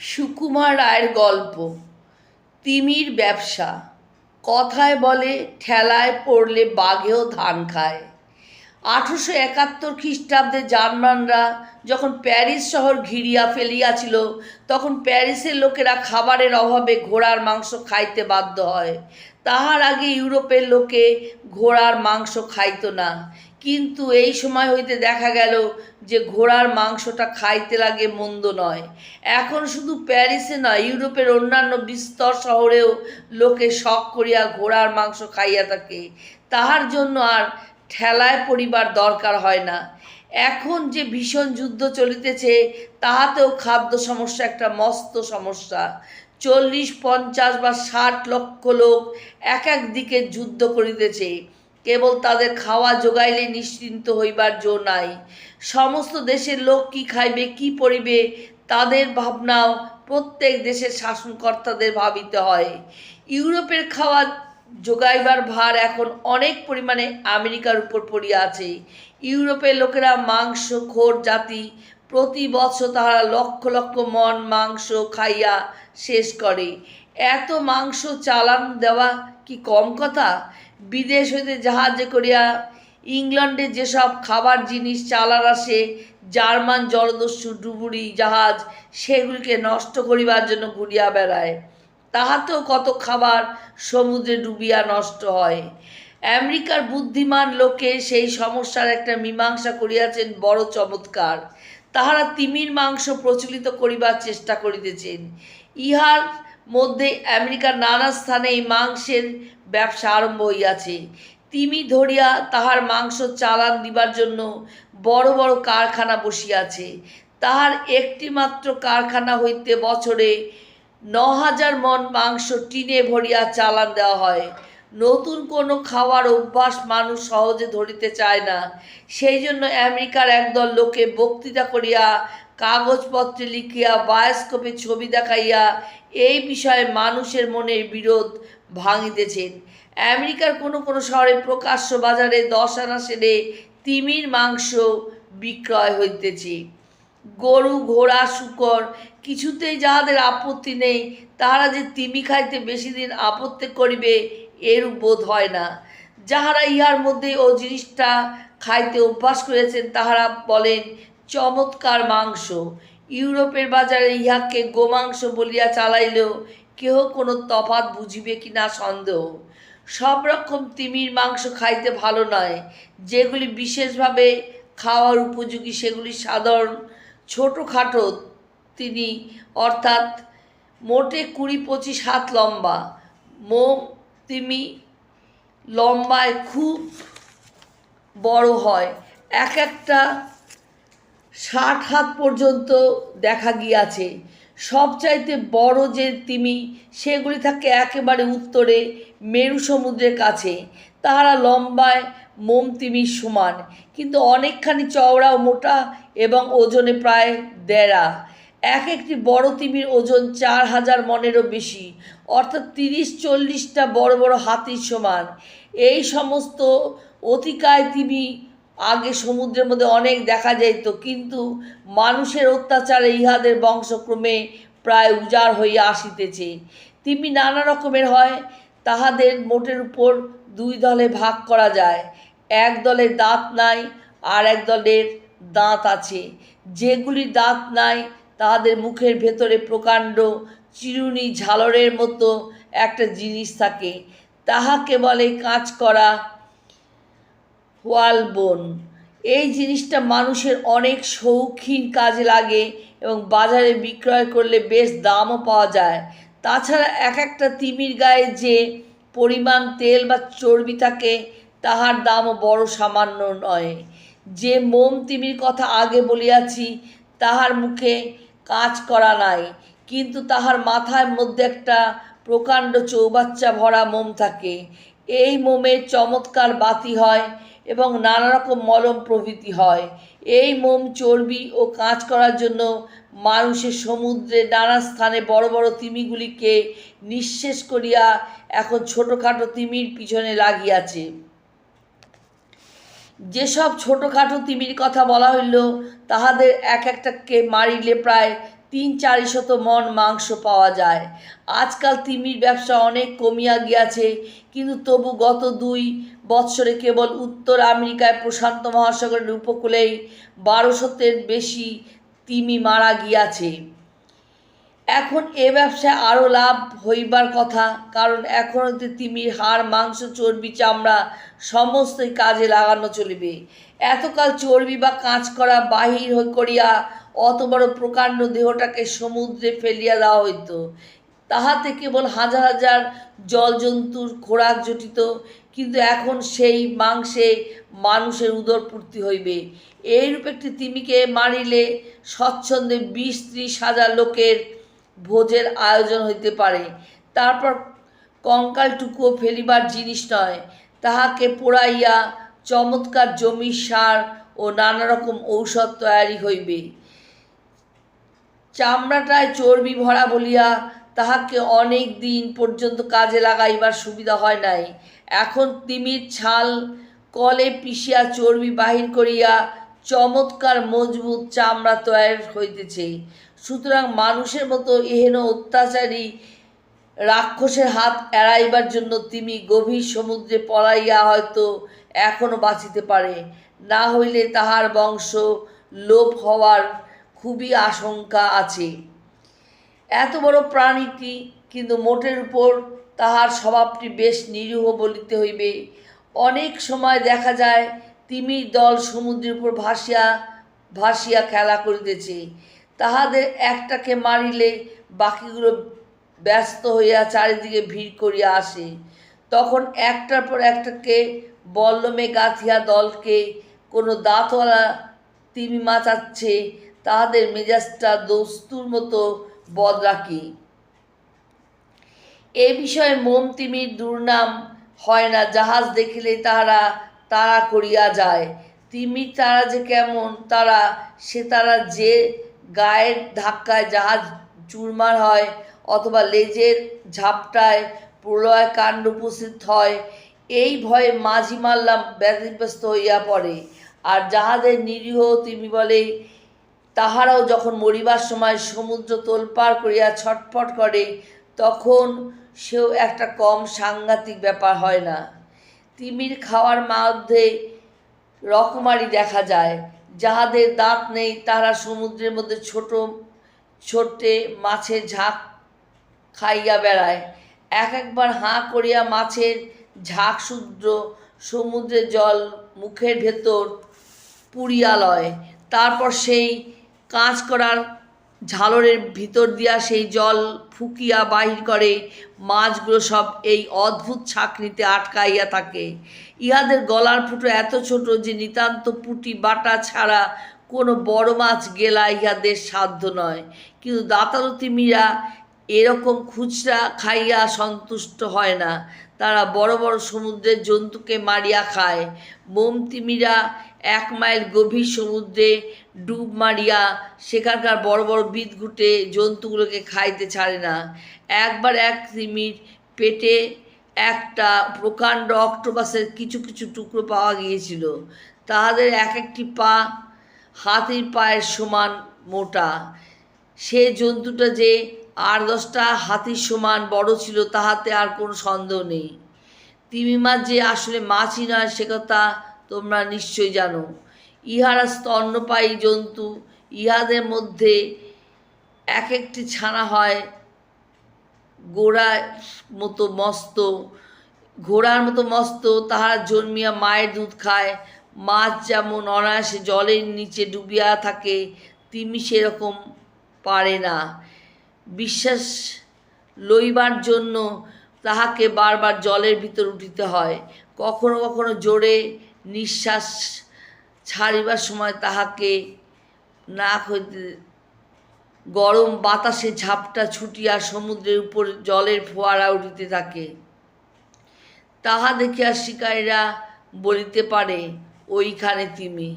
সুকুমার রায়ের গল্প। তিমির ব্যবসা। কথায় বলে, ঠেলায় পড়লে বাঘেও ধান খায়। আঠেরোশো একাত্তর খ্রিস্টাব্দে জার্মানরা যখন প্যারিস শহর ঘিরিয়া ফেলিয়াছিল, তখন প্যারিসের লোকেরা খাবারের অভাবে ঘোড়ার মাংস খাইতে বাধ্য হয়। তাহার আগে ইউরোপের লোকে ঘোড়ার মাংস খাইত না। কিন্তু এই সময় হইতে দেখা গেল যে ঘোড়ার মাংসটা খাইতে লাগে মন্দ নয়। এখন শুধু প্যারিসে নয়, ইউরোপের অন্যান্য বিস্তর শহরেও লোকে শখ করিয়া ঘোড়ার মাংস খাইয়া থাকে। তাহার জন্য আর ঠেলায় পরিবার দরকার হয় না। এখন যে ভীষণ যুদ্ধ চলিতেছে, তাহাতেও খাদ্য সমস্যা একটা মস্ত সমস্যা। চল্লিশ, পঞ্চাশ বা ষাট লক্ষ লোক এক এক দিকে যুদ্ধ করিতেছে। কেবল তাদের খাওয়া যোগাইলে নিশ্চিন্ত হইবার জো নাই। সমস্ত দেশের লোক কি খাইবে, কি পরিবে তাদের ভাবনাও প্রত্যেক দেশের শাসনকর্তাদের ভাবিতে হয়। ইউরোপের খাওয়া যোগাইবার ভার এখন অনেক পরিমাণে আমেরিকার উপর পড়িয়া আছে। ইউরোপের লোকেরা মাংস, খোর জাতি প্রতি বছর তাহারা লক্ষ লক্ষ মন মাংস খাইয়া শেষ করে। এত মাংস চালান দেওয়া কি কম কথা? বিদেশ হইতে জাহাজে করিয়া ইংল্যান্ডে যেসব খাবার, জিনিস, চালান আসে, জার্মান জলদস্যু, ডুবুরি, জাহাজ, সেগুলিকে নষ্ট করিবার জন্য ঘুরিয়া বেড়ায়, তাহাতেও কত খাবার সমুদ্রে ডুবিয়া নষ্ট হয়। আমেরিকার বুদ্ধিমান লোকে সেই সমস্যার একটা মীমাংসা করিয়াছেন বড় চমৎকার। তাহারা তিমির মাংস প্রচলিত করিবার চেষ্টা করিতেছেন। ইহার মধ্যে আমেরিকার নানা স্থানে মাংসের ব্যবসা আরম্ভ হইয়াছে। তিমি ধরিয়া তাহার মাংস চালান দিবার জন্য বড় বড় কারখানা বসিয়াছে। তাহার একটি মাত্র কারখানা হইতে বছরে ন হাজার মন মাংস টিনে ভরিয়া চালান দেওয়া হয়। নতুন কোনো খাওয়ার অভ্যাস মানুষ সহজে ধরিতে চায় না। সেই জন্য আমেরিকার একদল লোকে বক্তৃতা করিয়া কাগজপত্রে লিখিয়া, বায়োস্কোপে ছবি দেখাইয়া এই বিষয়ে মানুষের মনের বিরোধ ভাঙিতেছেন। আমেরিকার কোনো কোনো শহরে প্রকাশ্য বাজারে দশ আনা সেরে তিমির মাংস বিক্রয় হইতেছে। গরু, ঘোড়া, শুকর, কিছুতেই যাহাদের আপত্তি নেই, তাহারা যে তিমি খাইতে বেশি দিন আপত্তি করিবে, এরূপ বোধ হয় না। যাহারা ইহার মধ্যে ও জিনিসটা খাইতে অভ্যাস করেছেন তাহারা বলেন চমৎকার মাংস। ইউরোপের বাজারে ইহাকে গোমাংস বলিয়া চালাইলেও কেহ কোনো তফাৎ বুঝিবে কি না সন্দেহ। সব রকম তিমির মাংস খাইতে ভালো নয়। যেগুলি বিশেষভাবে খাওয়ার উপযোগী, সেগুলি সাধারণ, ছোটোখাটো তিনি, অর্থাৎ মোটে কুড়ি পঁচিশ হাত লম্বা। মোম তিমি লম্বায় খুব বড় হয়। এক একটা ষাট হাত পর্যন্ত দেখা গিয়াছে। সবচাইতে বড় যে তিমি, সেগুলি থাকে একেবারে উত্তরে মেরু সমুদ্রের কাছে। তাহারা লম্বায় মোম তিমির সমান, কিন্তু অনেকখানি চওড়া ও মোটা এবং ওজনে প্রায় দেড়া। এক একটি বড় তিমির ওজন চার হাজার মনেরও বেশি, অর্থাৎ তিরিশ চল্লিশটা বড় বড় হাতির সমান। এই সমস্ত অতিকায় তিমি আগে সমুদ্রের মধ্যে অনেক দেখা যাইত, কিন্তু মানুষের অত্যাচারে ইহাদের বংশক্রমে প্রায় উজাড় হইয়া আসিতেছে। তিমি নানা রকমের হয়, তাহাদের মোটের উপর দুই দলে ভাগ করা যায়। এক দলের দাঁত নাই, আর এক দলের দাঁত আছে। যেগুলি দাঁত নাই, তাহাদের মুখের ভেতরে প্রকাণ্ড চিরুনি ঝালরের মতো একটা জিনিস থাকে। তাহাকে বলে কাজ করা হোয়ালবোন এই জিনিসটা মানুষের অনেক শৌখিন কাজে লাগে এবং বাজারে বিক্রয় করলে বেশ দামও পাওয়া যায়। তাছাড়া এক একটা তিমির গায়ে যে পরিমাণ তেল বা চর্বি থাকে, তাহার দামও বড় সামান্য নয়। যে মোম তিমির কথা আগে বলিয়াছি, তাহার মুখে কাজ করা নাই। কিন্তু তাহার মাথার মধ্যে একটা প্রকাণ্ড চৌবাচ্চা ভরা মোম থাকে। এই মোমের চমৎকার বাতি হয় এবং নানা রকম মলম প্রভৃতি হয়। এই মোম চর্বি ও কাজ করার জন্য মানুষের সমুদ্রে নানা স্থানে বড় বড় তিমিগুলিকে নিঃশেষ করিয়া এখন ছোটোখাটো তিমির পিছনে লাগিয়াছে। যেসব ছোটোখাটো তিমির কথা বলা হইল, তাহাদের এক একটাকে মারিলে প্রায় তিন চারি শত মন মাংস পাওয়া যায়। আজকাল তিমির ব্যবসা অনেক কমিয়া গিয়াছে, কিন্তু তবু গত দুই বৎসরে কেবল উত্তর আমেরিকায় প্রশান্ত মহাসাগরের উপকূলেই বারোশতের বেশি তিমি মারা গিয়াছে। এখন এ ব্যবসায় আরও লাভ হইবার কথা, কারণ এখন হইতে তিমির হাড়, মাংস, চর্বি, চামড়া সমস্তই কাজে লাগানো চলিবে। এতকাল চর্বি বা কাজ করা বাহির করিয়া অত বড় প্রকাণ্ড দেহটাকে সমুদ্রে ফেলিয়া দেওয়া হইত। তাহাতে কেবল হাজার হাজার জলজন্তুর খোরাক জটিত, কিন্তু এখন সেই মাংসে মানুষের উদরপূর্তি হইবে। এইরূপ একটি তিমিকে মারিলে স্বচ্ছন্দে বিশ ত্রিশ হাজার লোকের ভোজের আয়োজন হইতে পারে। তারপর কঙ্কালটুকুও ফেলিবার জিনিস নয়, তাহাকে পোড়াইয়া চমৎকার জমির সার ও নানা রকম ঔষধ তৈয়ারি হইবে। চামড়াটায় চর্বি ভরা বলিয়া তাহাকে অনেক দিন পর্যন্ত কাজে লাগাইবার সুবিধা হয় নাই। এখন তিমির ছাল কলে পিষিয়া চর্বি বাহির করিয়া চমৎকার মজবুত চামড়া তৈরি হইতেছে। সুতরাং মানুষের মতো এহেন অত্যাচারী রাক্ষসের হাত এড়াইবার জন্য তিমি গভীর সমুদ্রে পলাইয়া হয়তো এখনও বাঁচিতে পারে। না হইলে তাহার বংশ লোপ হওয়ার খুবই আশঙ্কা আছে। এত বড় প্রাণীটি কিন্তু মোটের উপর তাহার স্বভাবটি বেশ নিরীহ বলিতে হইবে। অনেক সময় দেখা যায় তিমির দল সমুদ্রের উপর ভাসিয়া ভাসিয়া খেলা করিতেছে। তাহাদের একটাকে মারিলে বাকিগুলো ব্যস্ত হইয়া চারিদিকে ভিড় করিয়া আসে। তখন একটার পর একটাকে বল্লমে গাঁথিয়া দলকে কোনো দাঁতওয়ালা তিমি মাচাচ্ছে। তাহাদের মেজাজটা দস্তুর মতো বদরাকি এ বিষয়ে মোম তিমির দুর্নাম হয় না, জাহাজ দেখিলে তাহারা তাড়া করিয়া যায়। তিমির তারা যে কেমন, তারা, সে তারা যে গায়ের ধাক্কায় জাহাজ চুরমার হয় অথবা লেজের ঝাপটায় প্রলয় কাণ্ড উপস্থিত হয়, এই ভয়ে মাঝি মারলাম ব্যতিব্যস্ত হইয়া পড়ে। আর যাহাদের নিরীহ তিমি বলে তাহারাও যখন মরিবার সময় সমুদ্র তোলপাড় করিয়া ছটফট করে, তখন সেও একটা কম সাংঘাতিক ব্যাপার হয় না। তিমির খাওয়ার মধ্যে রকমারি দেখা যায়। যাহাদের দাঁত নেই তারা সমুদ্রের মধ্যে ছোট, ছোটে মাছের ঝাঁক খাইয়া বেড়ায়। এক একবার হাঁ করিয়া মাছের ঝাঁক শুদ্র সমুদ্রের জল মুখের ভেতর পুড়িয়া লয়। তারপর সেই কাঁচ করার ঝালরের ভিতর দিয়া সেই জল ফুকিয়া বাহির করে, মাছগুলো সব এই অদ্ভুত ছাকনিতে আটকাইয়া থাকে। ইহাদের গলার ফুটো এত ছোট যে নিতান্ত পুটি বাটা ছাড়া কোনো বড় মাছ গেলা ইহাদের সাধ্য নয়। কিন্তু দাতালো তিমিরা এরকম খুচরা খাইয়া সন্তুষ্ট হয় না। তারা বড় বড় সমুদ্রের জন্তুকে মারিয়া খায়। মোম তিমিরা এক মাইল গভীর সমুদ্রে ডুব মারিয়া সেখানকার বড় বড় বিদঘুটে জন্তুগুলোকে খাইতে ছাড়ে না। একবার এক তিমির পেটে একটা প্রকাণ্ড অক্টোপাসের কিছু কিছু টুকরো পাওয়া গিয়েছিল। তাহাদের এক একটি পা হাতির পায়ের সমান মোটা। সে জন্তুটা যে আর দশটা হাতির সমান বড় ছিল, তাহাতে আর কোনো সন্দেহ নেই। তিমি মাছ যে আসলে মাছই নয়, সে কথা তোমরা নিশ্চয়ই জানো। ইহারা স্তন্যপায়ী জন্তু ইহাদের মধ্যে এক একটি ছানা হয় গোড়ার মতো মস্ত, ঘোড়ার মতো মস্ত, তাহারা জন্মিয়া মায়ের দুধ খায়। মাছ যেমন অনায়াসে জলের নিচে ডুবিয়া থাকে, তিমি সেরকম পারে না। বিশ্বাস লইবার জন্য তাহাকে বারবার জলের ভিতর উঠিতে হয়। কখনো কখনো জোরে নিঃশ্বাস ছাড়িবার সময় তাহাকে নাক হইতে গরম বাতাসে ঝাপটা ছুটিয়া সমুদ্রের উপর জলের ফোয়ারা উঠিতে থাকে। তাহা দেখিয়া শিকারীরা বলিতে পারে, ওইখানে তিমি